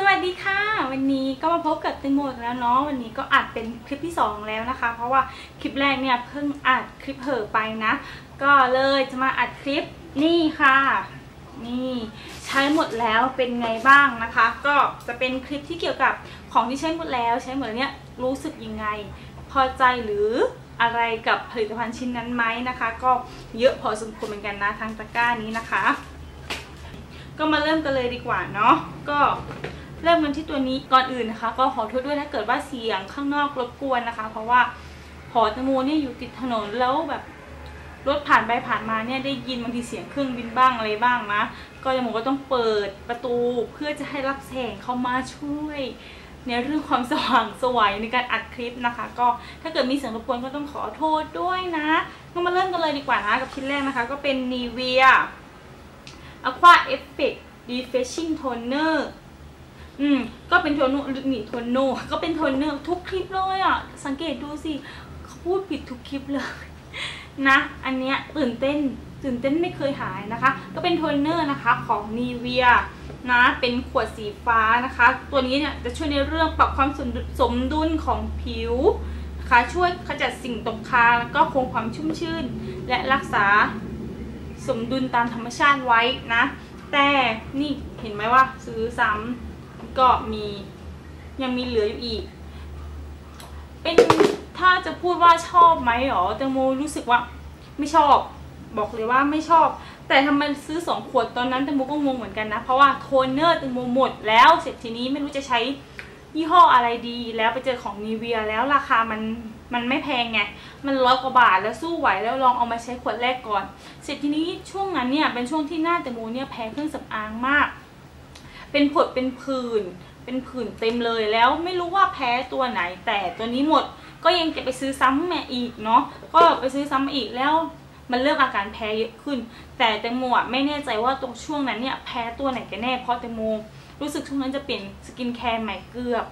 สวัสดีค่ะ วันนี้ก็มาพบกับติงโมอีกแล้วเนาะวันนี้ก็อัดเป็นคลิปที่ 2 แล้วนะคะ เพราะว่าคลิปแรกเนี่ยเพิ่งอัดคลิปเหอไปนะ ก็เลยจะมาอัดคลิปนี่ค่ะ นี่ใช้หมดแล้วเป็นไงบ้างนะคะ ก็จะเป็นคลิปที่เกี่ยวกับของที่ใช้หมดแล้ว ใช้หมดแล้วเนี่ยรู้สึกยังไง พอใจหรืออะไรกับผลิตภัณฑ์ชิ้นนั้นไหมนะคะ ก็เยอะพอสมควรเหมือนกันนะทางตะกร้านี้นะคะ ก็มาเริ่มกันเลยดีกว่าเนาะก็ เริ่มกันที่ตัวนี้ก่อนอื่นนะคะ ก็ขอโทษด้วยถ้าเกิดว่าเสียงข้างนอกรบกวนนะคะ เพราะว่าหอตงโมเนี่ยอยู่ติดถนนแล้วแบบรถผ่านไปผ่านมาเนี่ยได้ยินบางทีเสียงเครื่องบินบ้างอะไรบ้างนะก็จะโมก็ต้องเปิดประตูเพื่อจะให้รับแสงเข้ามาช่วย ในเรื่องความสว่างสวยในการอัดคลิปนะคะ ก็ถ้าเกิดมีเสียงรบกวนก็ต้องขอโทษด้วยนะก็มาเริ่มกันเลยดีกว่านะกับชิ้นแรกนะคะ ก็เป็น Nivea Aqua Effect Refreshing Toner อืม ก็เป็นโทนนี่โทนโนก็เป็นโทนเนอร์ทุกคลิปเลยอะ สังเกตดูสิเขาพูดผิดทุกคลิปเลยนะ อันเนี้ยตื่นเต้น ตื่นเต้นไม่เคยหายนะคะ ก็เป็นโทนเนอร์นะคะของ Nivea นะ เป็นขวดสีฟ้านะคะ ตัวนี้เนี่ยจะช่วยในเรื่องปรับความสมดุลของผิวนะคะช่วยขจัดสิ่งตกค้างแล้วก็คงความชุ่มชื่น และรักษาสมดุลตามธรรมชาติไว้นะ แต่นี่เห็นไหมว่าซื้อซ้ำ ก็มียังมีเหลืออยู่อีก เป็นถ้าจะพูดว่าชอบไหมหรอแตงโมรู้สึกว่าไม่ชอบบอกเลยว่าไม่ชอบ แต่ทำไมซื้อสองขวดตอนนั้นแตงโมก็งงเหมือนกันนะ เพราะว่าโทนเนอร์แตงโมหมดแล้วเสร็จทีนี้ไม่รู้จะใช้ยี่ห้ออะไรดีแล้วไปเจอของนีเวียแล้วราคามันมันไม่แพงไง มันร้อยกว่าบาทแล้วสู้ไหวแล้วลองเอามาใช้ขวดแรกก่อน เสร็จทีนี้ช่วงนั้นเนี่ยเป็นช่วงที่หน้าแตงโมเนี่ยแพ้เครื่องสำอางมาก เป็นผดเป็นผื่นเป็นผื่นเต็มเลยแล้วไม่รู้ว่าแพ้ตัวไหน แต่ตัวนี้หมดก็ยังจะไปซื้อซ้ำมาอีกเนาะก็ไปซื้อซ้ำอีกแล้วมันเริ่มอาการแพ้เยอะขึ้น แต่แตงโมอะไม่แน่ใจว่าตรงช่วงนั้นเนี่ยแพ้ตัวไหนกันแน่เพราะแตงโมรู้สึกช่วงนั้นจะเปลี่ยนสกินแคร์ใหม่เกือบ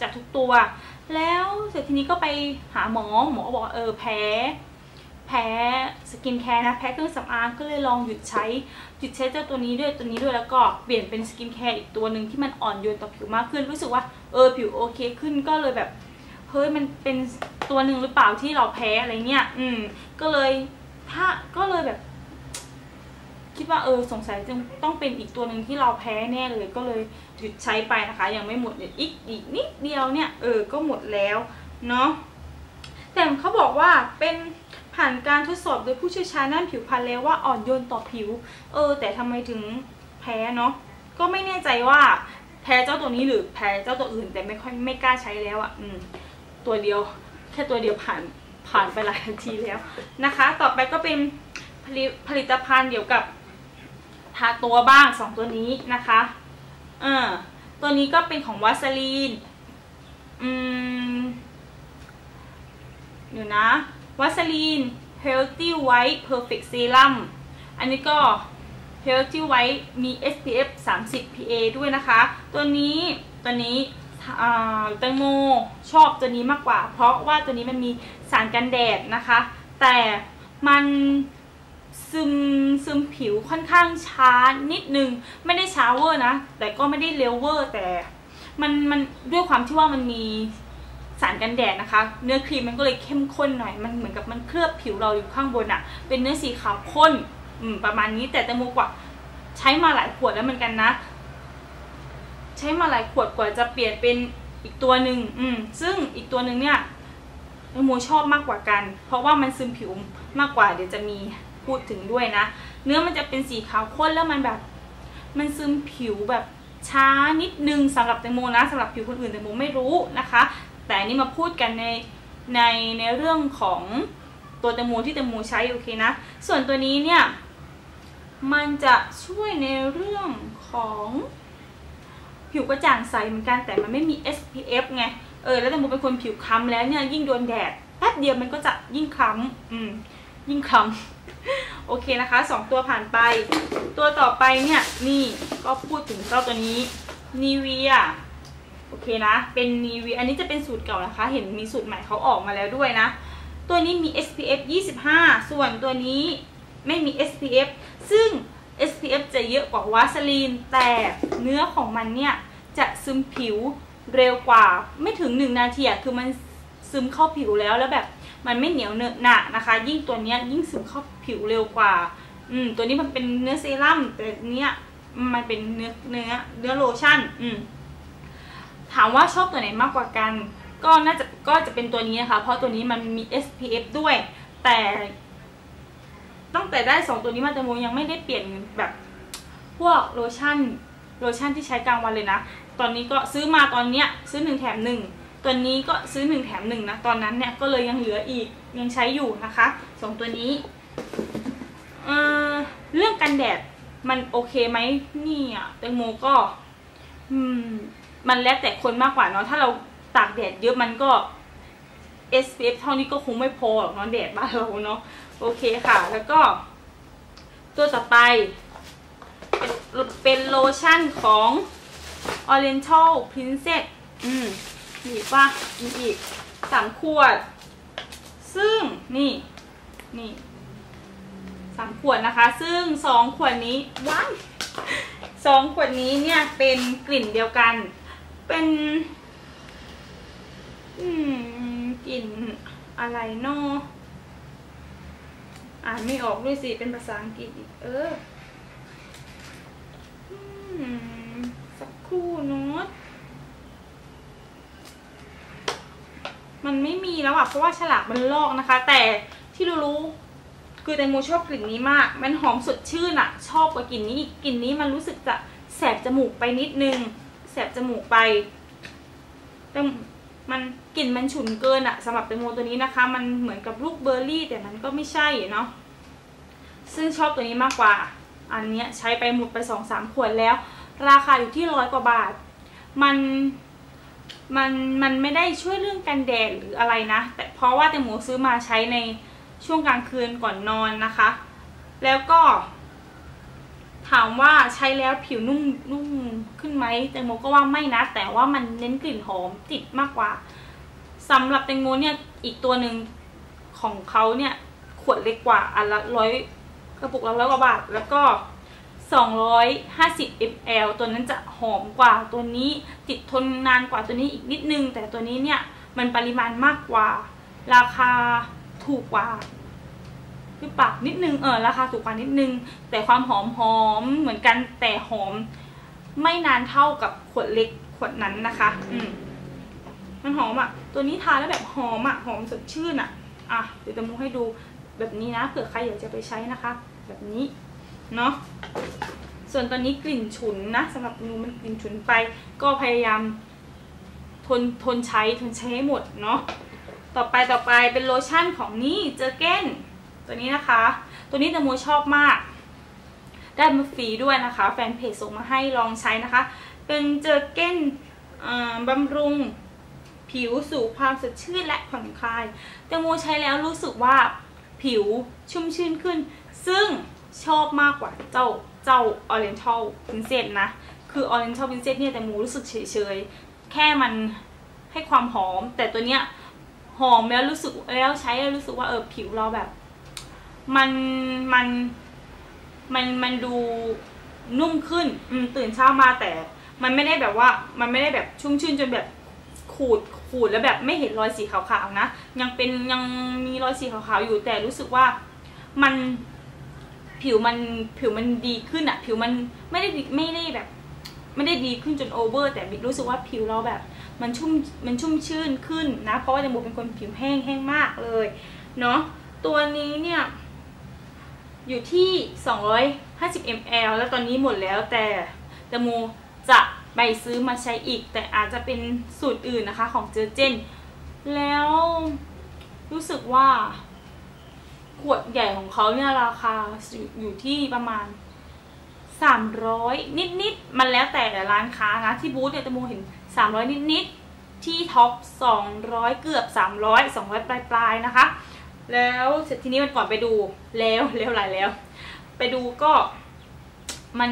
จากทุกตัว แล้วเสร็จทีนี้ก็ไปหาหมอหมอบอกเออแพ้ แพ้สกินแคร์นะแพ้เครื่องสำอางก็เลยลองหยุดใช้ หยุดใช้เจ้าตัวนี้ด้วยตัวนี้ด้วยแล้วก็เปลี่ยนเป็นสกินแคร์อีกตัวหนึ่งที่มันอ่อนโยนต่อผิวมากขึ้น รู้สึกว่าเออผิวโอเคขึ้นก็เลยแบบเฮ้ยมันเป็นตัวหนึ่งหรือเปล่าที่เราแพ้อะไรเงี้ย อืม ก็เลยถ้าก็เลยแบบ คิดว่าเออสงสัยจะต้องเป็นอีกตัวหนึ่งที่เราแพ้แน่เลยก็เลยหยุดใช้ไปนะคะ ยังไม่หมดอีกอีกนิดเดียวเนี่ย เออก็หมดแล้วเนาะแต่เขาบอกว่าเป็น ผ่านการทดสอบโดยผู้เชี่ยวชาญด้านผิวพรรณแล้วว่าอ่อนโยนต่อผิว เออ แต่ทำไมถึงแพ้เนาะก็ไม่แน่ใจว่าแพ้เจ้าตัวนี้หรือแพ้เจ้าตัวอื่น แต่ไม่ค่อยไม่กล้าใช้แล้วอะ่ะ อืม ตัวเดียว แค่ตัวเดียวผ่านผ่านไปหลายนาทีแล้วนะคะ ต่อไปก็เป็นผลิตผลิตภัณฑ์เกี่ยวกับทาตัวบ้างสองตัวนี้นะคะเออตัวนี้ก็เป็นของวัสลีน อืมเดี๋ยวนะ วัสลีน Healthy White Perfect Serum อันนี้ก็ Healthy White มี SPF 30 PA ด้วยนะคะ ตัวนี้ตัวนี้แตงโมชอบตัวนี้มากกว่า เพราะว่าตัวนี้มันมีสารกันแดดนะคะ แต่มันซึมซึมผิวค่อนข้างช้านิดนึง ไม่ได้ช้าเวอร์นะ แต่ก็ไม่ได้เร็วเวอร์แต่มันมันด้วยความที่ว่ามันมี สารกันแดดนะคะ เนื้อครีมมันก็เลยเข้มข้นหน่อย มันเหมือนกับมันเคลือบผิวเราอยู่ข้างบนอะเป็นเนื้อสีขาวข้นอืมประมาณนี้ แต่แตงโมกว่าใช้มาหลายขวดแล้วเหมือนกันนะ ใช้มาหลายขวดกว่าจะเปลี่ยนเป็นอีกตัวหนึ่งอืม ซึ่งอีกตัวหนึ่งเนี่ยแตงโมชอบมากกว่ากัน เพราะว่ามันซึมผิวมากกว่า เดี๋ยวจะมีพูดถึงด้วยนะ เนื้อมันจะเป็นสีขาวข้นแล้วมันแบบ มันซึมผิวแบบช้านิดนึงสำหรับแตงโมนะสำหรับผิวคนอื่นแตงโมไม่รู้นะคะ แต่นี่มาพูดกันในในในเรื่องของตัวแตงโมที่แตงโมใช้โอเคนะ ส่วนตัวนี้เนี่ยมันจะช่วยในเรื่องของผิวกระจ่างใสเหมือนกันแต่มันไม่มี SPF ไง เออ แล้วแตงโมเป็นคนผิวคล้ำแล้วเนี่ยยิ่งโดนแดดแป๊บเดียวมันก็จะยิ่งคล้ำอืมยิ่งคล้ำโอเคนะคะสองตัวผ่านไป ตัวต่อไปเนี่ยนี่ก็พูดถึงเจ้าตัวนี้นีเวีย โอเคนะ เป็นนีวีอันนี้จะเป็นสูตรเก่านะคะ เห็นมีสูตรใหม่เขาออกมาแล้วด้วยนะ ตัวนี้มี SPF 25 ส่วนตัวนี้ไม่มี SPF ซึ่ง SPF จะเยอะกว่าวาสลีน แต่เนื้อของมันเนี่ยจะซึมผิวเร็วกว่าไม่ถึงหนึ่งนาทีอะคือมันซึมเข้าผิวแล้วแล้วแบบมันไม่เหนียวเนอะหนะนะคะ ยิ่งตัวเนี้ยยิ่งซึมเข้าผิวเร็วกว่า อืมตัวนี้มันเป็นเนื้อเซรั่มแต่เนี้ยมันเป็นเนื้อเนื้อเนื้อโลชั่น อืม ถามว่าชอบตัวไหนมากกว่ากัน ก็น่าจะก็จะเป็นตัวนี้นะคะ เพราะตัวนี้มันมี SPF ด้วย แต่ตั้งแต่ได้สองตัวนี้มาแต่โมยังไม่ได้เปลี่ยนแบบพวกโลชั่นโลชั่นที่ใช้กลางวันเลยนะ ตอนนี้ก็ซื้อมาตอนเนี้ยซื้อหนึ่งแถมหนึ่งตัวนี้ก็ซื้อหนึ่งแถมหนึ่งนะ ตอนนั้นเนี่ยก็เลยยังเหลืออีกยังใช้อยู่นะคะสองตัวนี้เออเรื่องกันแดดมันโอเคไหมนี่อะแตงโมก็ อืม มันแล้วแต่คนมากกว่าเนาะถ้าเราตากแดดเยอะมันก็ SPF เท่านี้ก็คงไม่พอหรอกเนาะแดดบ้านเราเนาะโอเคค่ะ แล้วก็ ตัวต่อไป เป็นโลชั่นของ Oriental Princess อืมมีป่ะมีอีกสามขวด ซึ่งนี่นี่สามขวดนะคะ ซึ่งสองขวดนี้ว้ายสองขวดนี้เนี่ยเป็นกลิ่นเดียวกัน เป็นกลิ่นอะไรนาะอ่านไม่ออกด้วยสิ เป็นภาษาอังกฤษอีก เออสักครู่นาะมันไม่มีแล้วอะ เพราะว่าฉลากมันลอกนะคะ แต่ที่รู้ๆคือแตงโมชอบกลิ่นนี้มาก มันหอมสดชื่นอะ ชอบกว่ากลิ่นนี้อีกกลิ่นนี้มันรู้สึกจะแสบจมูกไปนิดนึง แสบจมูกไปแต่มันกลิ่นมันฉุนเกินอะสำหรับแตงโมตัวนี้นะคะ มันเหมือนกับลูกเบอร์รี่ แต่มันก็ไม่ใช่เนาะซึ่งชอบตัวนี้มากกว่า อันเนี้ยใช้ไปหมดไปสองสามขวดแล้ว ราคาอยู่ที่ร้อยกว่าบาท มันมันมันไม่ได้ช่วยเรื่องกันแดดหรืออะไรนะ แต่เพราะว่าแตงโมซื้อมาใช้ในช่วงกลางคืนก่อนนอนนะคะ แล้วก็ ถามว่าใช้แล้วผิวนุ่มนุ่มขึ้นไหมแตงโมก็ว่าไม่นะ แต่ว่ามันเน้นกลิ่นหอมติดมากกว่าสำหรับแตงโมเนี่ยอีกตัวหนึ่งของเขาเนี่ยขวดเล็กกว่าอันละร้อยกระปุกละร้อยกว่าบาท แล้วก็ 250 ml ตัวนั้นจะหอมกว่าตัวนี้ติดทนนานกว่าตัวนี้อีกนิดนึง แต่ตัวนี้เนี่ยมันปริมาณมากกว่า ราคาถูกกว่า คือปากนิดนึงเออราคาถูกกว่านิดนึง แต่ความหอมหอมเหมือนกันแต่หอม ไม่นานเท่ากับขวดเล็กขวดนั้นนะคะ อืมมันหอมอะ ตัวนี้ทาแล้วแบบหอมอะหอมสดชื่นอะอะเดี๋ยวจะมูให้ดูแบบนี้นะเผื่อใครอยากจะไปใช้นะคะ แบบนี้เนาะส่วนตอนนี้กลิ่นฉุนนะสำหรับนูมันกลิ่นฉุนไป ก็พยายามทนทนใช้ทนใช้ให้หมดเนาะต่อไปต่อไปเป็นโลชั่นของนี่เจอเก้น ตัวนี้นะคะ ตัวนี้แตงโมชอบมาก ได้มาฟรีด้วยนะคะ แฟนเพจส่งมาให้ลองใช้นะคะ เป็นเจอเก้นบำรุงผิวสู่ความสดชื่นและผ่อนคลายแตงโมใช้แล้วรู้สึกว่าผิวชุ่มชื่นขึ้น ซึ่งชอบมากกว่าเจ้าเจ้า Oriental Princess นะ คือ Oriental Princess เนี่ยแตงโมรู้สึกเฉยๆ แค่มันให้ความหอม แต่ตัวเนี้ยหอมแล้วรู้สึกแล้วใช้แล้วรู้สึกว่าเออผิวเราแบบ มันมันมันมันดูนุ่มขึ้น อืมตื่นเช้ามาแต่ มันไม่ได้แบบว่า มันไม่ได้แบบชุ่มชื่นจนแบบขูดขูดแล้วแบบไม่เห็นรอยสีขาวๆนะยังเป็นยังมีรอยสีขาวๆอยู่แต่รู้สึกว่ามันผิวมันผิวมันดีขึ้นอะผิวมันไม่ได้ไม่ได้แบบ ไม่ได้ดีขึ้นจนโอเวอร์ แต่รู้สึกว่าผิวเราแบบ มันชุ่มมันชุ่มชื่นขึ้นนะ เพราะว่าแตงโมเป็นคนผิวแห้งแห้งมากเลย เนาะตัวนี้เนี่ย อยู่ที่ 250 ml แล้วตอนนี้หมดแล้วแต่แตงโมจะไปซื้อมาใช้อีก แต่อาจจะเป็นสูตรอื่นนะคะของเจอเจน แล้วรู้สึกว่า ขวดใหญ่ของเขาเนี่ยราคาอยู่ที่ประมาณ 300 นิดๆ มันแล้วแต่ร้านค้านะ ที่บูธเนี่ยแตงโมเห็น 300 นิดๆ ที่ท็อป 200 เกือบ 300 200 ปลายๆ นะคะ แล้วเสร็จทีนี้มันก่อนไปดูแล้วแล้วอะไรแล้ว ไปดูก็มัน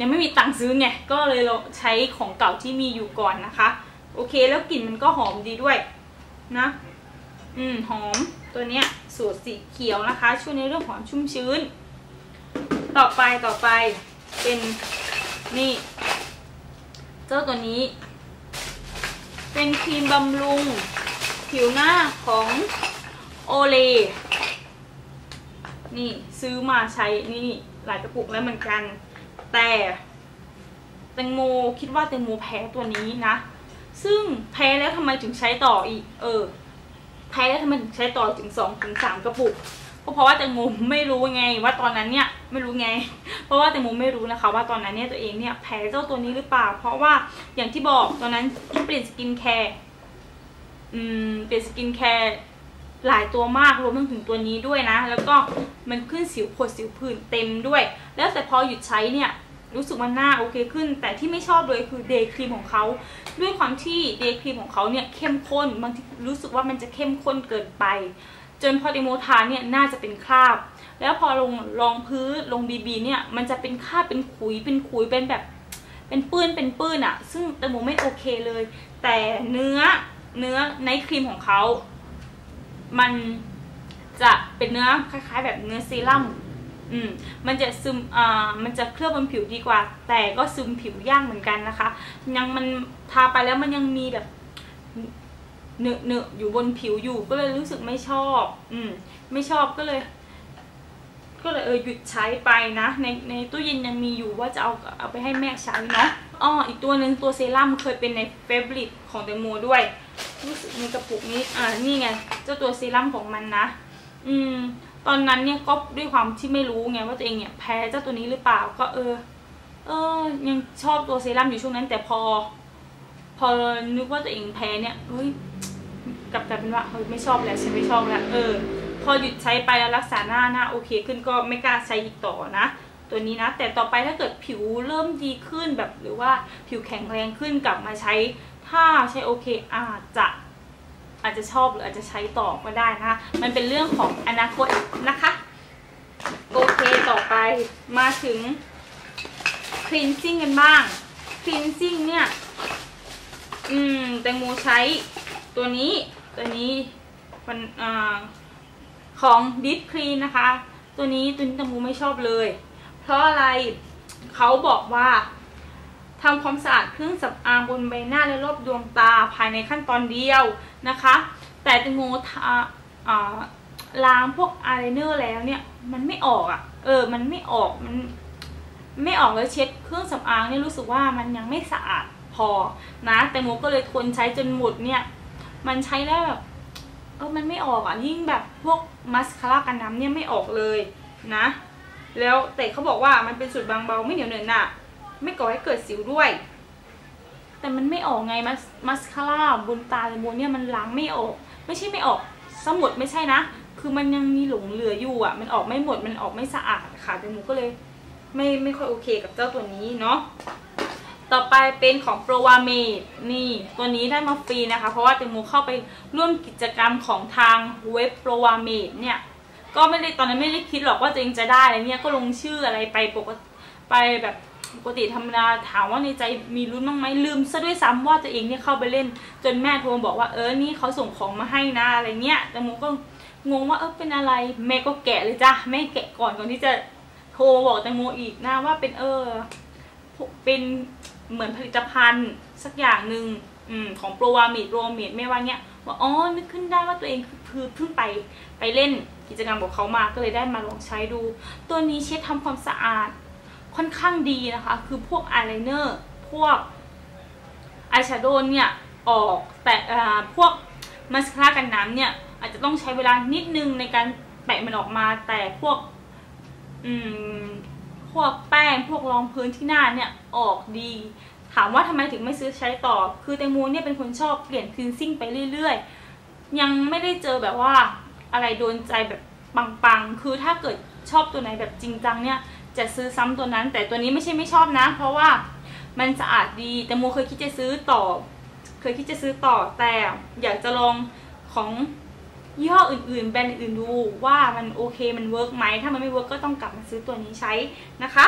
ยังไม่มีตังค์ซื้อไงก็เลยเราใช้ของเก่าที่มีอยู่ก่อนนะคะ โอเคแล้วกลิ่นมันก็หอมดีด้วยนะ อืมหอมตัวเนี้ยสูตรสีเขียวนะคะ ช่วยในเรื่องของชุ่มชื้น ต่อไปต่อไปเป็นนี่ เจ้าตัวนี้ เป็นครีมบำรุง ผิวหน้าของ โอเลนี่ซื้อมาใช้นี่หลายกระปุกแล้วเหมือนกัน แต่แตงโมคิดว่าแตงโมแพ้ตัวนี้นะ ซึ่งแพ้แล้วทำไมถึงใช้ต่ออีก เออ แพ้แล้วทำไมถึงใช้ต่อถึงสองถึงสามกระปุกก็เพราะว่าแตงโมไม่รู้ไง ว่าตอนนั้นเนี่ยไม่รู้ไง เพราะว่าแตงโมไม่รู้นะคะ ว่าตอนนั้นเนี่ยตัวเองเนี่ยแพ้เจ้าตัวนี้หรือเปล่า เพราะว่าอย่างที่บอกตอนนั้นเปลี่ยนสกินแคร์อืมเปลี่ยนสกินแคร์ หลายตัวมากรวมถึงตัวนี้ด้วยนะ แล้วก็มันขึ้นสิวผดสิวผื่นเต็มด้วย แล้วแต่พอหยุดใช้เนี่ยรู้สึกว่าหน้าโอเคขึ้น แต่ที่ไม่ชอบเลยคือเดย์ครีมของเขา ด้วยความที่เดย์ครีมของเขาเนี่ยเข้มข้นบางทีรู้สึกว่ามันจะเข้มข้นเกินไป จนพอเดโมทาเนี่ยน่าจะเป็นคราบ แล้วพอลงรองพื้นลงบีบีเนี่ยมันจะเป็นคราบเป็นขุยเป็นขุยเป็นแบบ เป็นปื้นเป็นปื้นอะซึ่งแตงโมไม่โอเคเลย แต่เนื้อเนื้อในครีมของเขา มันจะเป็นเนื้อคล้ายๆ แบบเนื้อซีรั่มอืมมันจะซึมอ่ามันจะเคลือบบนผิวดีกว่า แต่ก็ซึมผิวยากเหมือนกันนะคะ ยังมันทาไปแล้วมันยังมีแบบเนอะเนอะอยู่บนผิวอยู่ก็เลยรู้สึกไม่ชอบ อืม ไม่ชอบก็เลย ก็เลยเออหยุดใช้ไปนะ ในในตู้เย็นยังมีอยู่ว่าจะเอาเอาไปให้แม่ใช้เนาะอ้ออีกตัวหนึ่งตัวเซรั่มเคยเป็นในเฟเบริตของแตงโมด้วย รู้สึกในกระปุกนี้ อ่า นี่ไง เจ้าตัวเซรั่มของมันนะ อืม ตอนนั้นเนี่ยก็ด้วยความที่ไม่รู้ไงว่าตัวเองเนี่ยแพ้เจ้าตัวนี้หรือเปล่า ก็เออ เออ ยังชอบตัวเซรั่มอยู่ช่วงนั้น แต่พอ พอนึกว่าตัวเองแพ้เนี่ย เฮ้ย กลับกลายเป็นว่าเฮ้ยไม่ชอบแล้วฉันไม่ชอบแล้ว เออ พอหยุดใช้ไปแล้วรักษาหน้าหน้าโอเค ขึ้นก็ไม่กล้าใช้อีกต่อนะตัวนี้นะแต่ต่อไปถ้าเกิดผิวเริ่มดีขึ้นแบบหรือว่าผิวแข็งแรงขึ้นกลับมาใช้ ถ้าใช้โอเคอาจจะอาจจะชอบหรืออาจจะใช้ต่อก็ได้นะคะมันเป็นเรื่องของอนาคตนะคะ โอเคต่อไปมาถึง cleansing กันบ้าง cleansing เนี่ย อืม แตงโมใช้ตัวนี้ ตัวนี้มันอ่าของ Deep Clean นะคะ ตัวนี้ตัวนี้แตงโมไม่ชอบเลย เพราะอะไรเขาบอกว่า ทำความสะอาดเครื่องสำอางบนใบหน้าและรอบดวงตาภายในขั้นตอนเดียวนะคะ แต่แตงโมทาล้างพวกอายไลเนอร์แล้วเนี่ยมันไม่ออกอะ่ะ เออ มันไม่ออกมันไม่ออกแล้วเช็ดเครื่องสำอางเนี่ยรู้สึกว่ามันยังไม่สะอาดพอนะแต่โมก็เลยทนใช้จนหมดเนี่ย มันใช้แล้วแบบเออมันไม่ออกอะยิ่งแบบพวกมัสคาร่ากันน้ำเนี่ยไม่ออกเลยนะ แล้วแต่เขาบอกว่ามันเป็นสูตรบางเบาไม่เหนียวเหนอะหนะ ไม่ก่อให้เกิดสิวด้วย แต่มันไม่ออกไงมัสมัสคาร่าบนตาเลยโมเนี่ยมันล้างไม่ออก ไม่ใช่ไม่ออกสมุดไม่ใช่นะ คือมันยังมีหลงเหลืออยู่อะ มันออกไม่หมด มันออกไม่สะอาดค่ะแต่โมก็เลย ไม่ไม่ค่อยโอเคกับเจ้าตัวนี้เนาะ ต่อไปเป็นของโปรวาเมดนี่ ตัวนี้ได้มาฟรีนะคะ เพราะว่าแตงโมเข้าไปร่วมกิจกรรมของทางเว็บโปรวาเมดเนี่ย ก็ไม่ได้ตอนนั้นไม่ได้คิดหรอกว่าตัวเองจะได้อะไรเนี่ย ก็ลงชื่ออะไรไปปกติไปแบบ ปกติธรรมดาถามว่าในใจมีลุ้นบ้างไหมลืมซะด้วยซ้ำว่าตัวเองเนี่ยเข้าไปเล่น จนแม่โทรมาบอกว่าเออนี่เขาส่งของมาให้นะอะไรเงี้ยแต่โมก็งงว่าเออเป็นอะไรแม่ก็แกะเลยจ้ะแม่แกะก่อนก่อนที่จะโทรบอกแตงโมอีกนะว่าเป็นเออเป็นเหมือนผลิตภัณฑ์สักอย่างหนึ่งอของโปรวามิดโรเมดไม่ว่าเนี้ยว่าอ๋อนึกขึ้นได้ว่าตัวเองคือเพิ่งไปไปเล่นกิจกรรมของเขามาก็เลยได้มาลองใช้ดู ตัวนี้เช็ดทำความสะอาด ค่อนข้างดีนะคะ คือพวกอายไลเนอร์พวกอายแชโดว์เนี่ยออกแต่พวกมาสคาร่ากันน้ำเนี่ย อาจจะต้องใช้เวลานิดนึงในการแปะมันออกมาแต่พวกอืมพวกแป้งพวกรองพื้นที่หน้าเนี่ยออกดี ถามว่าทำไมถึงไม่ซื้อใช้ต่อ คือแตงโมเนี่ยเป็นคนชอบเปลี่ยนคลีนซิ่งไปเรื่อยๆ ยังไม่ได้เจอแบบว่าอะไรโดนใจแบบปังๆ คือถ้าเกิดชอบตัวไหนแบบจริงจังเนี่ย จะซื้อซ้ำตัวนั้น แต่ตัวนี้ไม่ใช่ไม่ชอบนะ เพราะว่ามันสะอาดดีแต่โมเคยคิดจะซื้อต่อ เคยคิดจะซื้อต่อแต่อยากจะลองของยี่ห้ออื่นๆ แบรนด์อื่นดูว่ามันโอเคมันเวิร์กไหมถ้ามันไม่เวิร์กก็ต้องกลับมาซื้อตัวนี้ใช้นะคะ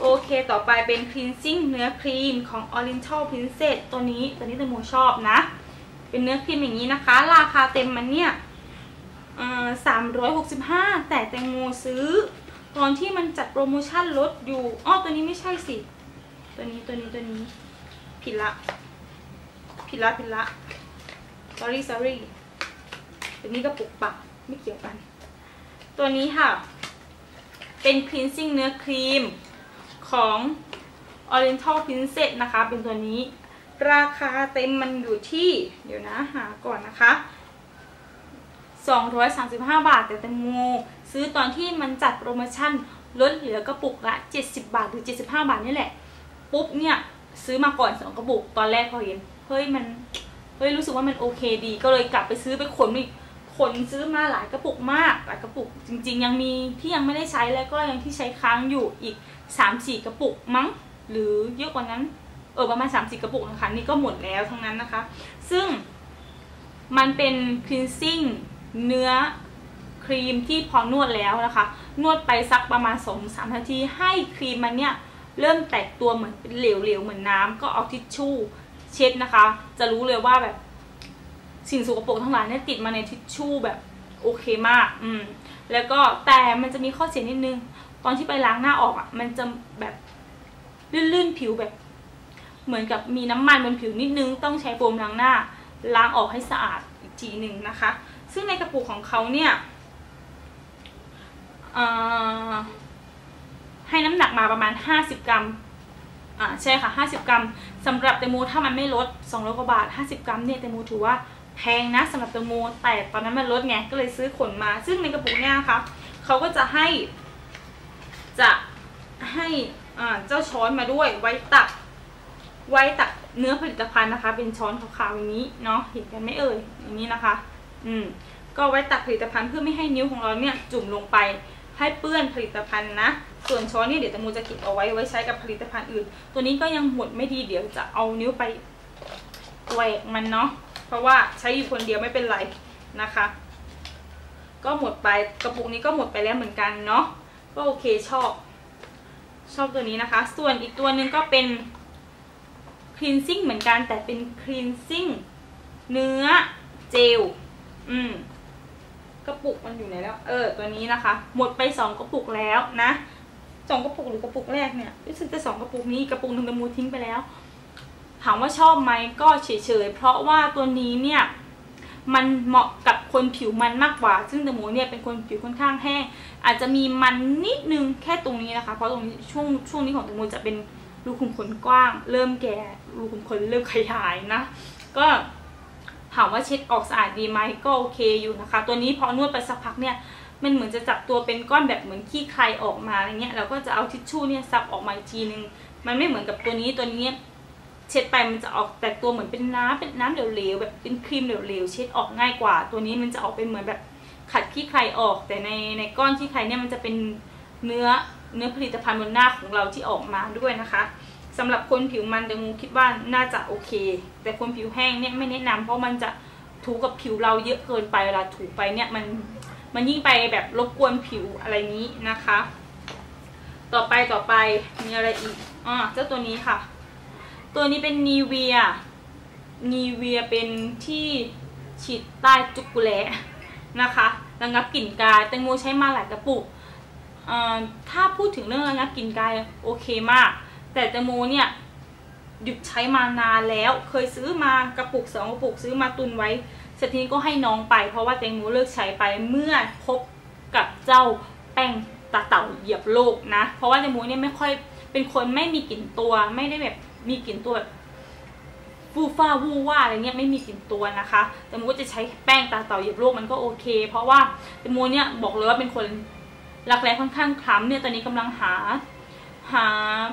โอเคต่อไปเป็น cleansing เนื้อครีมของ Oriental Princess ตัวนี้ตัวนี้แตงโมชอบนะ เป็นเนื้อครีมอย่างนี้นะคะ ราคาเต็มมันเนี่ยสามร้อยหกสิบห้าแต่แตงโมซื้อ ตอนที่มันจัดโปรโมชั่นลดอยู่อ้อตัวนี้ไม่ใช่สิ ตัวนี้ตัวนี้ตัวนี้ ผิดละ ผิดละผิดละ sorry sorry ตัวนี้กระปุกปะไม่เกี่ยวกัน ตัวนี้ค่ะ เป็น cleansing เนื้อครีมของ Oriental Princess นะคะ เป็นตัวนี้ ราคาเต็มมันอยู่ที่ เดี๋ยวนะหาก่อนนะคะ 235 บาทแต่แตงโม ซื้อตอนที่มันจัดโปรโมชั่นลดเหลือกระปุกละ 70 บาทหรือ 75 บาทนี่แหละ ปุ๊บเนี่ยซื้อมาก่อน2กระปุกตอนแรกพอเห็นเฮ้ยมันเฮ้ยรู้สึกว่ามันโอเคดี ก็เลยกลับไปซื้อไปขนอีกขนซื้อมาหลายกระปุกมากหลายกระปุกจริง ๆ ยังมีที่ยังไม่ได้ใช้แล้วก็ยังที่ใช้ค้างอยู่อีก 3-4 กระปุกมั้ง หรือเยอะกว่านั้นเออประมาณ3-4กระปุกนะคะนี่ก็หมดแล้วทั้งนั้นนะคะ ซึ่งมันเป็น cleansing เนื้อ ครีมที่พอนวดแล้วนะคะ นวดไปสักประมาณ2-3นาทีให้ครีมมันเนี่ยเริ่มแตกตัวเหมือนเป็นเหลวๆเหมือนน้ำก็เอาทิชชู่เช็ดนะคะ จะรู้เลยว่าแบบสิ่งสกปรกทั้งหลายเนี่ยติดมาในทิชชู่แบบโอเคมาก อืม แล้วก็แต่มันจะมีข้อเสียนิดนึง ตอนที่ไปล้างหน้าออกอะ มันจะแบบลื่นๆผิวแบบ เหมือนกับมีน้ำมันบนผิวนิดนึง ต้องใช้โฟมล้างหน้า ล้างออกให้สะอาดอีกทีหนึ่งนะคะ ซึ่งในกระปุกของเขาเนี่ย ให้น้ำหนักมาประมาณ 50 กรัมอ่าใช่ค่ะ 50 กรัมสำหรับแตงโมถ้ามันไม่ลด200กว่าบาท 50 กรัมเนี่ยแตงโมถือว่าแพงนะสำหรับแตงโมแต่ตอนนั้นมันลดไงก็เลยซื้อขนมา ซึ่งในกระปุกเนี่ยนะคะเขาก็จะให้ จะให้อ่าเจ้าช้อนมาด้วยไว้ตัก ไว้ตักเนื้อผลิตภัณฑ์นะคะ เป็นช้อนขาวๆอย่างนี้เนาะเห็นกันไหมเอ่ยอย่างนี้นะคะ อืมก็ไว้ตักผลิตภัณฑ์เพื่อไม่ให้นิ้วของเราเนี่ยจุ่มลงไป ให้เปื้อนผลิตภัณฑ์นะ ส่วนช้อนนี่เดี๋ยวตะมูจะเก็บเอาไว้ไว้ใช้กับผลิตภัณฑ์อื่น ตัวนี้ก็ยังหมดไม่ดีเดี๋ยวจะเอานิ้วไปแหวกมันเนาะเพราะว่าใช้อยู่คนเดียวไม่เป็นไรนะคะ ก็หมดไปกระปุกนี้ก็หมดไปแล้วเหมือนกันเนาะก็โอเคชอบ ชอบตัวนี้นะคะ ส่วนอีกตัวหนึ่งก็เป็น cleansing เหมือนกันแต่เป็น cleansing เนื้อเจล อืม กระปุกมันอยู่ไหนแล้ว เออ ตัวนี้นะคะ หมดไปสองกระปุกแล้วนะสองกระปุกหรือกระปุกแรกเนี่ยรู้สึกจะสองกระปุกนี้กระปุกหนึ่งตะมูทิ้งไปแล้ว ถามว่าชอบไหมก็เฉยๆเพราะว่าตัวนี้เนี่ยมันเหมาะกับคนผิวมันมากกว่า ซึ่งตะมูเนี่ยเป็นคนผิวค่อนข้างแห้งอาจจะมีมันนิดนึงแค่ตรงนี้นะคะ เพราะตรงนี้ช่วงช่วงนี้ของตะมูจะเป็นรูขุมขนกว้าง เริ่มแก่รูขุมขนเริ่มขยายนะ ก็ ถามว่าเช็ดออกสะอาดดีไหมก็โอเคอยู่นะคะ ตัวนี้พอนวดไปสักพักเนี่ยมันเหมือนจะจับตัวเป็นก้อนแบบเหมือนขี้ใครออกมาอะไรเงี้ยเราก็จะเอาทิชชู่เนี่ยซับออกมาอีกทีนึง มันไม่เหมือนกับตัวนี้ตัวนี้เช็ดไปมันจะออกแต่ตัวเหมือนเป็นน้ำเป็นน้ำเหลวๆแบบเป็นครีมเหลวๆเช็ดออกง่ายกว่า ตัวนี้มันจะออกเป็นเหมือนแบบขัดขี้ใครออก แต่ในในก้อนขี้ใครเนี่ยมันจะเป็นเนื้อเนื้อผลิตภัณฑ์บนหน้าของเราที่ออกมาด้วยนะคะ สำหรับคนผิวมันเดมูคิดว่าน่าจะโอเค แต่คนผิวแห้งเนี่ยไม่แนะนำเพราะมันจะถูกับผิวเราเยอะเกินไปเวลาถูไปเนี่ยมันมันยิ่งไปแบบรบกวนผิวอะไรนี้นะคะ ต่อไปต่อไปมีอะไรอีกอ่าเจ้าตัวนี้ค่ะ ตัวนี้เป็นนีเวียนีเวียเป็นที่ฉีดใต้จุกุแลนะคะระงับกลิ่นกายแตงโมใช้มาหลายกระปุกถ้าพูดถึงเรื่องระงับกลิ่นกายโอเคมาก แต่แตงโมเนี่ยหยุดใช้มานานแล้ว เคยซื้อมากระปุกสองกระปุกซื้อมาตุนไว้สทีนี้ก็ให้น้องไป เพราะว่าแตงโมเลิกใช้ไปเมื่อพบกับเจ้าแป้งตาเต่าเหยียบโลกนะ เพราะว่าแตงโมเนี่ยไม่ค่อยเป็นคนไม่มีกลิ่นตัวไม่ได้แบบมีกลิ่นตัวแบบฟูฟ้าวูว่าอะไรเงี้ยไม่มีกลิ่นตัวนะคะ แต่โมก็จะใช้แป้งตาเต่าเหยียบโลกมันก็โอเค เพราะว่าแตงโมเนี่ยบอกเลยว่าเป็นคนรักแร้ค่อนข้างคล้ำเนี่ยตอนนี้กำลังหา หา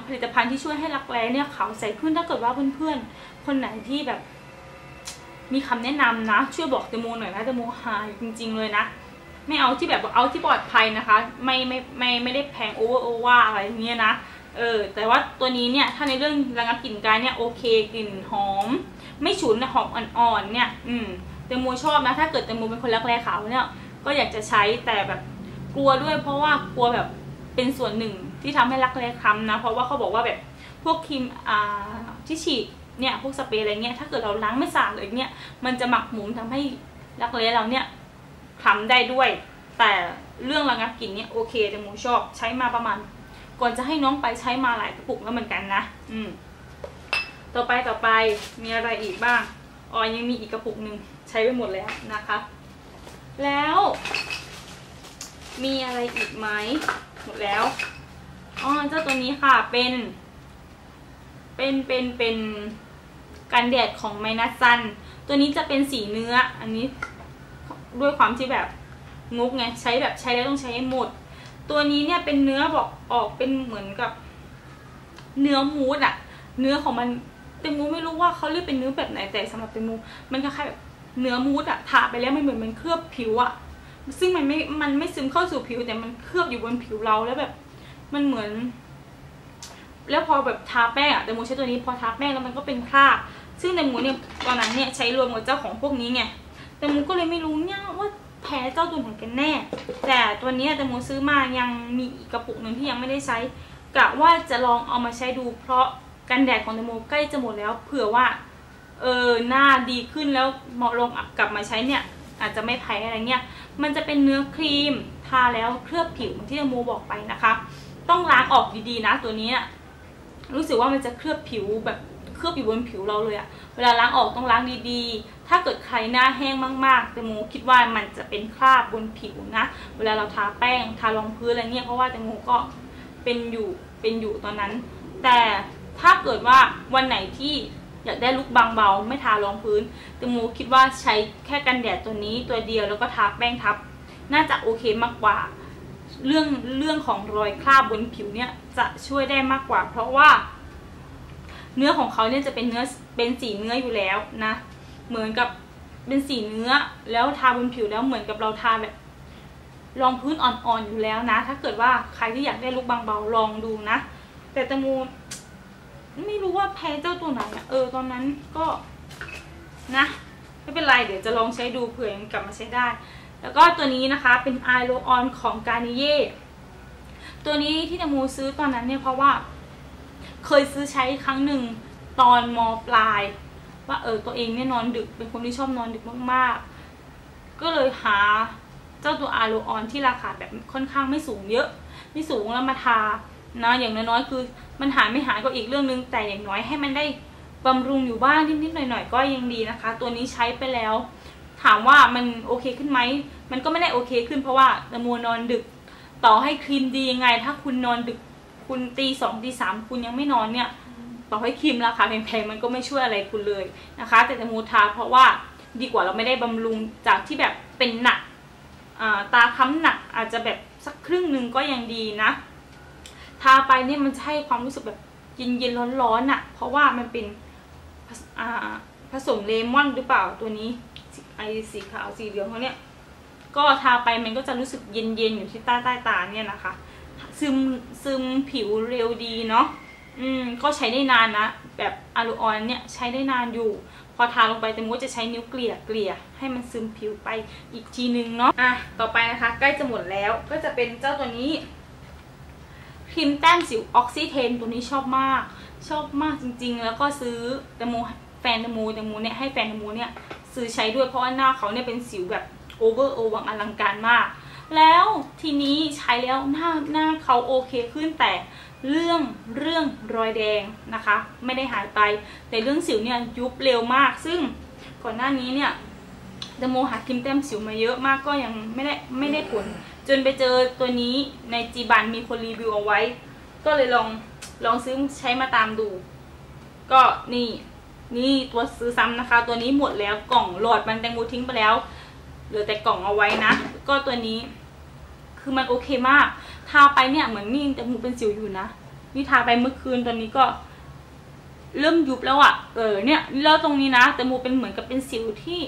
ผลิตภัณฑ์ที่ช่วยให้รักแร้เนี่ยขาวใสขึ้นถ้าเกิดว่าเพื่อนๆ คนไหนที่แบบ มีคำแนะนำนะ ช่วยบอกเตโมหน่อยนะเตโมหายจริง ๆเลยนะ ไม่เอาที่แบบเอาที่ปลอดภัยนะคะ ไม่ไม่ไม่ไม่ได้แพงโอเวอร์โอว่าอะไรเงี้ยนะเออแต่ว่าตัวนี้เนี่ยถ้าในเรื่องระงับกลิ่นกายเนี่ยโอเคกลิ่นหอม ไม่ฉุนหอมอ่อนๆเนี่ย อืมแตโมชอบนะ ถ้าเกิดแตโมเป็นคนรักแร้ขาวเนี่ยก็อยากจะใช้แต่แบบกลัวด้วยเพราะว่ากลัวแบบ เป็นส่วนหนึ่งที่ทำให้รักแร้คล้ำนะ เพราะว่าเขาบอกว่าแบบพวกครีมอ่าที่ฉีดเนี่ยพวกสเปรย์อะไรเงี้ยถ้าเกิดเราล้างไม่สะอาดเลยเนี่ยมันจะหมักหมมทำให้รักแร้เราเนี่ยคล้ำได้ด้วย แต่เรื่องระงับกลิ่นเนี่ยโอเคแตงโมชอบใช้มาประมาณ ก่อนจะให้น้องไปใช้มาหลายกระปุกแล้วเหมือนกันนะ อืม ต่อไปต่อไปมีอะไรอีกบ้างอ๋อยังมีอีกกระปุกหนึ่งใช้ไปหมดแล้วนะคะ แล้ว มีอะไรอีกไหมหมดแล้วอ๋อเจ้าตัวนี้ค่ะเป็น เป็นเป็นเป็นกันแดดของไมนัสซันตัวนี้จะเป็นสีเนื้อ อันนี้ด้วยความที่แบบงกไงใช้แบบใช้แล้วต้องใช้ให้หมด ตัวนี้เนี่ยเป็นเนื้อบอกออกเป็นเหมือนกับ เนื้อมูดอะเนื้อของมันเต็มมูไม่รู้ว่าเขาเรียกเป็นเนื้อแบบไหนแต่สำหรับเต็มมูมันคล้ายๆแบบเนื้อมูดอะทาไปแล้วมันเหมือนมันเคลือบผิวอะ ซึ่งมันไม่ มันไม่ซึมเข้าสู่ผิว แต่มันเคลือบอยู่บนผิวเราแล้วแบบ มันเหมือน แล้วพอแบบทาแป้งอะเต็มมูใช้ตัวนี้พอทาแป้งแล้วมันก็เป็นคราบซึ่งเต็มมูเนี่ยตอนนั้นเนี่ยใช้รวมกับเจ้าของพวกนี้ไงเต็มมูก็เลยไม่รู้เนี่ยว่าแพ้เจ้าตัวไหนกันแน่ แต่ตัวนี้เต็มมูซื้อมายังมีอีกกระปุกหนึ่งที่ยังไม่ได้ใช้กะว่าจะลองเอามาใช้ดูเพราะกันแดดของเตโมใกล้จะหมดแล้วเผื่อว่าเออหน้าดีขึ้นแล้วเหมาะลงกลับมาใช้เนี่ย อาจจะไม่แพ้อะไรเงี้ย มันจะเป็นเนื้อครีมทาแล้วเคลือบผิวเหมือนที่เตโมบอกไปนะคะ ต้องล้างออกดีๆนะตัวนี้รู้สึกว่ามันจะเคลือบผิวแบบเคลือบอยู่บนผิวเราเลยอะเวลาล้างออกต้องล้างดีๆ ถ้าเกิดใครหน้าแห้งมากๆเตโมคิดว่ามันจะเป็นคราบบนผิวนะ เวลาเราทาแป้งทารองพื้นอะไรเงี้ยเพราะว่าเตโมก็เป็นอยู่เป็นอยู่ตอนนั้น แต่ถ้าเกิดว่าวันไหนที่ อยากได้ลุคบางเบาไม่ทารองพื้นแตงโมคิดว่าใช้แค่กันแดดตัวนี้ตัวเดียวแล้วก็ทาแป้งทับ น่าจะโอเคมากกว่า เรื่องเรื่องของรอยคราบบนผิวเนี่ยจะช่วยได้มากกว่า เพราะว่า เนื้อของเขาเนี่ยจะเป็นเนื้อเป็นสีเนื้ออยู่แล้วนะ เหมือนกับเป็นสีเนื้อแล้วทาบนผิวแล้วเหมือนกับเราทาแบบรองพื้นอ่อนๆอยู่แล้วนะ ถ้าเกิดว่าใครที่อยากได้ลุคบางเบาลองดูนะ แต่แตงโมไม่รู้ ว่าแพ้เจ้าตัวไหนอะเออตอนนั้นก็นะไม่เป็นไรเดี๋ยวจะลองใช้ดูเผื่อยังกลับมาใช้ได้ แล้วก็ตัวนี้นะคะเป็นไอโรออนของกานิเย่ตัวนี้ที่แตงโมซื้อตอนนั้นเนี่ยเพราะว่า เคยซื้อใช้ครั้งหนึ่งตอนมปลาย ว่าเออตัวเองเนี่ยนอนดึกเป็นคนที่ชอบนอนดึกมากๆ ก็เลยหาเจ้าตัวอโรออนที่ราคาแบบค่อนข้างไม่สูงเยอะ ไม่สูงแล้วมาทา นะอย่างน้อยๆคือ มันหายไม่หายก็อีกเรื่องนึง แต่อย่างน้อยให้มันได้บำรุงอยู่บ้างนิดๆหน่อยๆก็ยังดีนะคะ ตัวนี้ใช้ไปแล้ว ถามว่ามันโอเคขึ้นไหมมันก็ไม่ได้โอเคขึ้นเพราะว่าตะมัวนอนดึก ต่อให้ครีมดียังไง ถ้าคุณนอนดึกคุณตีสองตีสามคุณยังไม่นอนเนี่ยต่อให้ครีมราคาแพงๆมันก็ไม่ช่วยอะไรคุณเลยนะคะ แต่ตะมูทาเพราะว่าดีกว่าเราไม่ได้บำรุงจากที่แบบเป็นหนักตาค้ำหนักอาจจะแบบสักครึ่งหนึ่งก็ยังดีนะ ทาไปเนี่ยมันจะให้ความรู้สึกแบบเย็นๆร้อนๆอะ เพราะว่ามันเป็นผสมเลมอนหรือเปล่าตัวนี้ไอสีขาวสีเหลืองเขาเนี่ยก็ทาไปมันก็จะรู้สึกเย็นๆอยู่ที่ใต้ใต้ตาเนี่ยนะคะ ซึมซึมผิวเร็วดีเนาะอืมก็ใช้ได้นานนะ แบบอะลูออนเนี่ยใช้ได้นานอยู่ พอทาลงไปแตงโมจะใช้นิ้วเกลี่ยเกลี่ยให้มันซึมผิวไปอีกทีนึงเนาะอะต่อไปนะคะ ใกล้จะหมดแล้วก็จะเป็นเจ้าตัวนี้ ครีมแต้มสิวออกซิเทนตัวนี้ชอบมาก ชอบมากจริง ๆ แล้วก็ซื้อแตงโมแฟนแตงโมแตงโมเนี่ยให้แฟนแตงโมเนี่ยซื้อใช้ด้วยเพราะว่าหน้าเขาเนี่ยเป็นสิวแบบโอเวอร์โอวังอลังการมาก แล้วทีนี้ใช้แล้วหน้าหน้าเขาโอเคขึ้นแต่เรื่องเรื่องรอยแดงนะคะ ไม่ได้หายไปแต่เรื่องสิวเนี่ยยุบเร็วมาก ซึ่งก่อนหน้านี้เนี่ย แตงโมหาครีมแต้มสิวมาเยอะมากก็ยังไม่ได้ไม่ได้ผล จนไปเจอตัวนี้ในจีบันมีคนรีวิวเอาไว้ ก็เลยลองลองซื้อใช้มาตามดู ก็นี่นี่ตัวซื้อซ้ำนะคะ ตัวนี้หมดแล้วกล่องหลอดมันแตงโมทิ้งไปแล้วเหลือแต่กล่องเอาไว้นะ ก็ตัวนี้ คือมันโอเคมาก ทาไปเนี่ยเหมือนนี่แตงโมเป็นสิวอยู่นะนี่ทาไปเมื่อคืนตอนนี้ก็ เริ่มยุบแล้วอะ่ะ เออเนี่ยแล้วตรงนี้นะแตงโมเป็นเหมือนกับเป็นสิวที่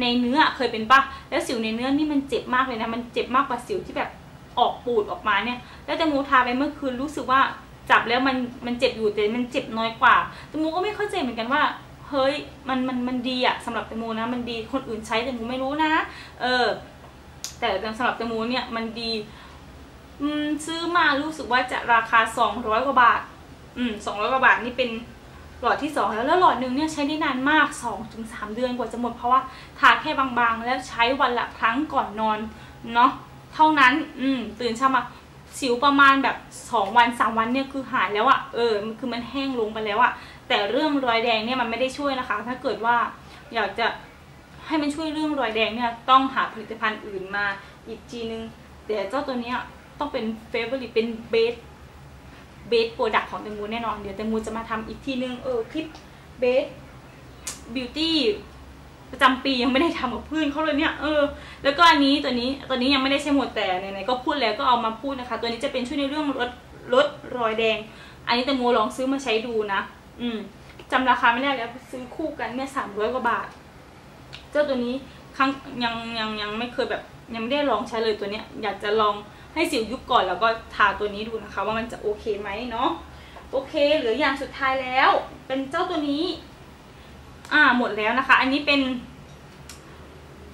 ในเนื้อเคยเป็นปะแล้วสิวในเนื้อนี่มันเจ็บมากเลยนะ มันเจ็บมากกว่าสิวที่แบบออกปูดออกมาเนี่ย แล้วแตงโมทาไปเมื่อคืนรู้สึกว่าจับแล้วมันมันเจ็บอยู่แต่มันเจ็บน้อยกว่าแตงโมก็ไม่เข้าใจเหมือนกันว่าเฮ้ยมันมันมันดีอะสำหรับแตงโมนะมันดีคนอื่นใช้แตงโมไม่รู้นะ เออ แต่สำหรับแตงโมเนี่ยมันดีอืมซื้อมารู้สึกว่าจะราคาสองร้อยกว่าบาท อืมสองร้อยกว่าบาทนี่เป็น หลอดที่สองแล้วแล้วหลอดหนึ่งเนี่ยใช้ได้นานมาก2อถึงสเดือนกว่าจะหมดเพราะว่าทาแค่บางๆ แล้วใช้วันละครั้งก่อนนอนเนาะเท่านั้นอืมตื่นเช้ามาสิวประมาณแบบสองวันสามวันเนี่ยคือหายแล้วอะเออคือมันแห้งลงไปแล้วอะแต่เรื่องรอยแดงเนี่ยมันไม่ได้ช่วยนะคะ ถ้าเกิดว่าอยากจะให้มันช่วยเรื่องรอยแดงเนี่ยต้องหาผลิตภัณฑ์อื่นมาอีกทีนึง แต่เจ้าตัวเนี้ยต้องเป็นเฟเวอร์ลิเป็นเบส เบสโปรดักของแตงโมแน่นอน เดี๋ยวแตงโมจะมาทำอีกทีนึง เออ คลิปเบสบิวตี้ประจำปียังไม่ได้ทำกับเพื่อนเขาเลยเนี่ย เออ แล้วก็อันนี้ตัวนี้ตัวนี้ยังไม่ได้ใช้หมดแต่ไหนๆก็พูดแล้วก็เอามาพูดนะคะ ตัวนี้จะเป็นช่วยในเรื่องลดลดรอยแดง อันนี้แตงโมลองซื้อมาใช้ดูนะ อืมจำราคาไม่ได้แล้วซื้อคู่กันเนี่ยสามร้อยกว่าบาท เจ้าตัวนี้ครั้งยังยังยังไม่เคยแบบยังไม่ได้ลองใช้เลยตัวเนี้ย อยากจะลอง ให้สิวยุบก่อนแล้วก็ทาตัวนี้ดูนะคะ ว่ามันจะโอเคไหมเนาะโอเคเหลืออย่างสุดท้ายแล้ว เป็นเจ้าตัวนี้ อ่าหมดแล้วนะคะ อันนี้เป็น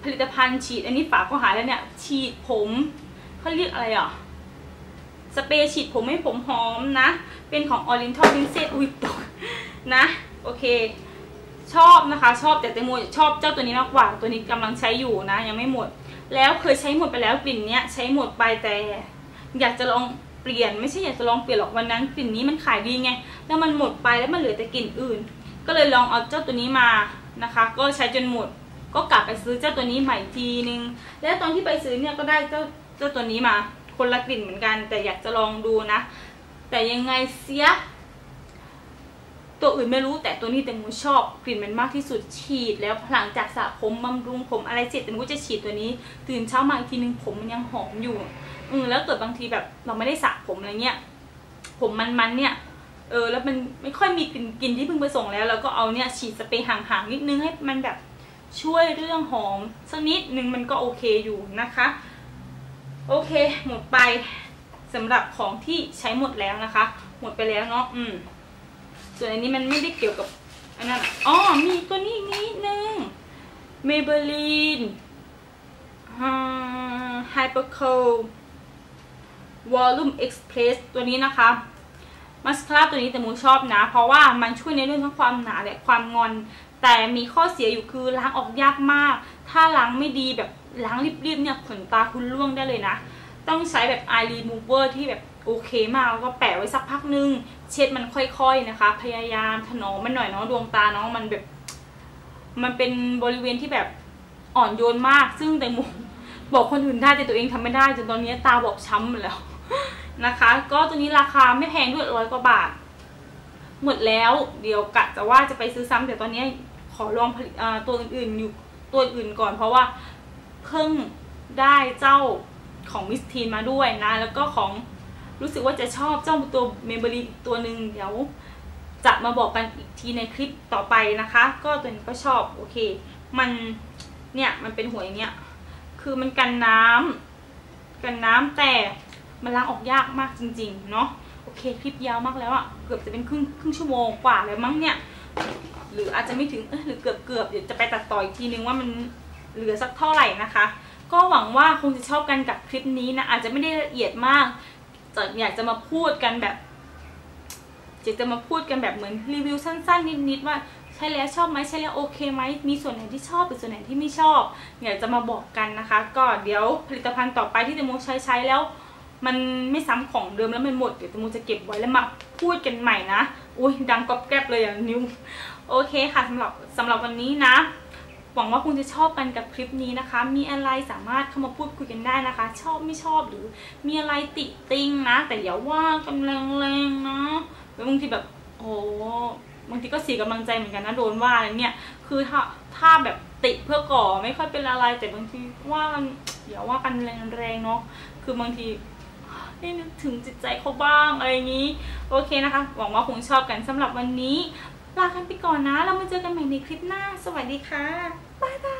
ผลิตภัณฑ์ฉีด อันนี้ฝากก็หายแล้วเนี่ย ฉีดผมเขาเรียกอะไรอะสเปรย์ฉีดผมให้ผมหอมนะ เป็นของ Oriental Princess อุ้ยตกนะ โอเค ชอบนะคะ ชอบแต่แตงโมชอบเจ้าตัวนี้มากกว่า ตัวนี้กำลังใช้อยู่นะ ยังไม่หมด แล้วเคยใช้หมดไปแล้วกลิ่นเนี้ยใช้หมดไปแต่ อยากจะลองเปลี่ยน ไม่ใช่อยากจะลองเปลี่ยนหรอกวันนั้นกลิ่นนี้มันขายดีไงแล้วมันหมดไปแล้วมันเหลือแต่กลิ่นอื่น ก็เลยลองเอาเจ้าตัวนี้มานะคะ ก็ใช้จนหมด ก็กลับไปซื้อเจ้าตัวนี้ใหม่ทีนึง แล้วตอนที่ไปซื้อเนี่ยก็ได้เจ้าเจ้าตัวนี้มา คนละกลิ่นเหมือนกัน แต่อยากจะลองดูนะ แต่ยังไงเสีย ตัวอื่นไม่รู้แต่ตัวนี้แตงโมชอบกลิ่นมันมากที่สุดฉีด แล้วหลังจากสระผมบำรุงผมอะไรเสร็จแตงโมจะฉีดตัวนี้ ตื่นเช้ามาอีกทีนึงผมมันยังหอมอยู่อืมแล้วเกิดบางทีแบบเราไม่ได้สระผมอะไรเงี้ยผมมันๆเนี่ยเออแล้วมันไม่ค่อยมีกลิ่นกลิ่นที่เพิ่งไปส่งแล้วแล้วก็เอาเนี่ยฉีดสเปรย์ห่างๆนิดนึงให้มันแบบช่วยเรื่องหอมสักนิดนึงมันก็โอเคอยู่นะคะ โอเคหมดไปสำหรับของที่ใช้หมดแล้วนะคะ หมดไปแล้วเนาะอืม ส่วนอันนี้มันไม่ได้เกี่ยวกับอันนั้นอ๋อมีตัวนี้นิดนึง Maybelline Hypercool Volume Express ตัวนี้นะคะมาสคาร่าตัวนี้แต่มูชอบนะ เพราะว่ามันช่วยในเรื่องทั้งความหนาและความงอน แต่มีข้อเสียอยู่คือล้างออกยากมาก ถ้าล้างไม่ดีแบบล้างรีบๆเนี่ยขนตาคุณร่วงได้เลยนะ ต้องใช้แบบ eye remover ที่แบบโอเคมาก แล้วก็แปะไว้สักพักนึง เช็ดมันค่อยๆนะคะ พยายามถนอมมันหน่อยเนาะดวงตาน้องมันแบบ มันเป็นบริเวณที่แบบอ่อนโยนมาก ซึ่งแตงโมบอกคนอื่นได้แต่ตัวเองทำไม่ได้จนตอนนี้ตาบอกช้ำหมดแล้วนะคะ ก็ตัวนี้ราคาไม่แพงด้วยร้อยกว่าบาท หมดแล้วเดี๋ยวกะจะว่าจะไปซื้อซ้ำแต่ตอนนี้ขอลองผลิตตัวอื่นๆอยู่ตัวอื่นก่อนเพราะว่าเพิ่งได้เจ้าของมิสทีนมาด้วยนะ แล้วก็ของ รู้สึกว่าจะชอบเจ้าตัวเมมเบอรีตัวหนึ่งเดี๋ยวจะมาบอกกันอีกทีในคลิปต่อไปนะคะ ก็ตัวนี้ก็ชอบโอเค มันเนี่ยมันเป็นหัวอย่างเงี้ยคือมันกันน้ำกันน้ำแต่มันล้างออกยากมากจริง ๆ เนาะโอเคคลิปยาวมากแล้วอะ่ะเกือบจะเป็นครึ่งครึ่งชั่วโมงกว่าแล้วมั้งเนี่ย หรืออาจจะไม่ถึงเออหรือเกือบเกือบเดี๋ยวจะไปตัดต่ออีกทีนึงว่ามันเหลือสักเท่าไหร่นะคะ ก็หวังว่าคงจะชอบกันกับคลิปนี้นะอาจจะไม่ได้ละเอียดมาก จะอยากจะมาพูดกันแบบจะจะมาพูดกันแบบเหมือนรีวิวสั้น ๆ นิดๆว่าใช่แล้วชอบไหมใช่แล้วโอเคไหมมีส่วนไหนที่ชอบหรือส่วนไหนที่ไม่ชอบอยากจะมาบอกกันนะคะ ก็เดี๋ยวผลิตภัณฑ์ต่อไปที่เตโมใช้ใช้แล้ว มันไม่ซ้ำของเดิมแล้วมันหมดเดี๋ยวเตโมจะเก็บไว้แล้วมาพูดกันใหม่นะอุ้ยดังกรอบแกรบเลยอะนิวโอเคค่ะสำหรับสำหรับวันนี้นะ หวังว่าคุณจะชอบกันกับคลิปนี้นะคะ มีอะไรสามารถเข้ามาพูดคุยกันได้นะคะ ชอบไม่ชอบหรือมีอะไรติติงนะ แต่อย่าว่ากันแรงๆนะบางทีแบบโอ้บางทีก็เสียกำลังใจเหมือนกันนะโดนว่าอะไรเนี่ย คือถ้าถ้าแบบติเพื่อก่อไม่ค่อยเป็นอะไร แต่บางทีว่ากันอย่าว่ากันแรงๆเนาะคือบางทีให้นึกถึงจิตใจเขาบ้างอะไรอย่างนี้ โอเคนะคะ หวังว่าคงชอบกันสำหรับวันนี้ ลากันไปก่อนนะ เรามาเจอกันใหม่ในคลิปหน้า สวัสดีค่ะ บ๊ายบาย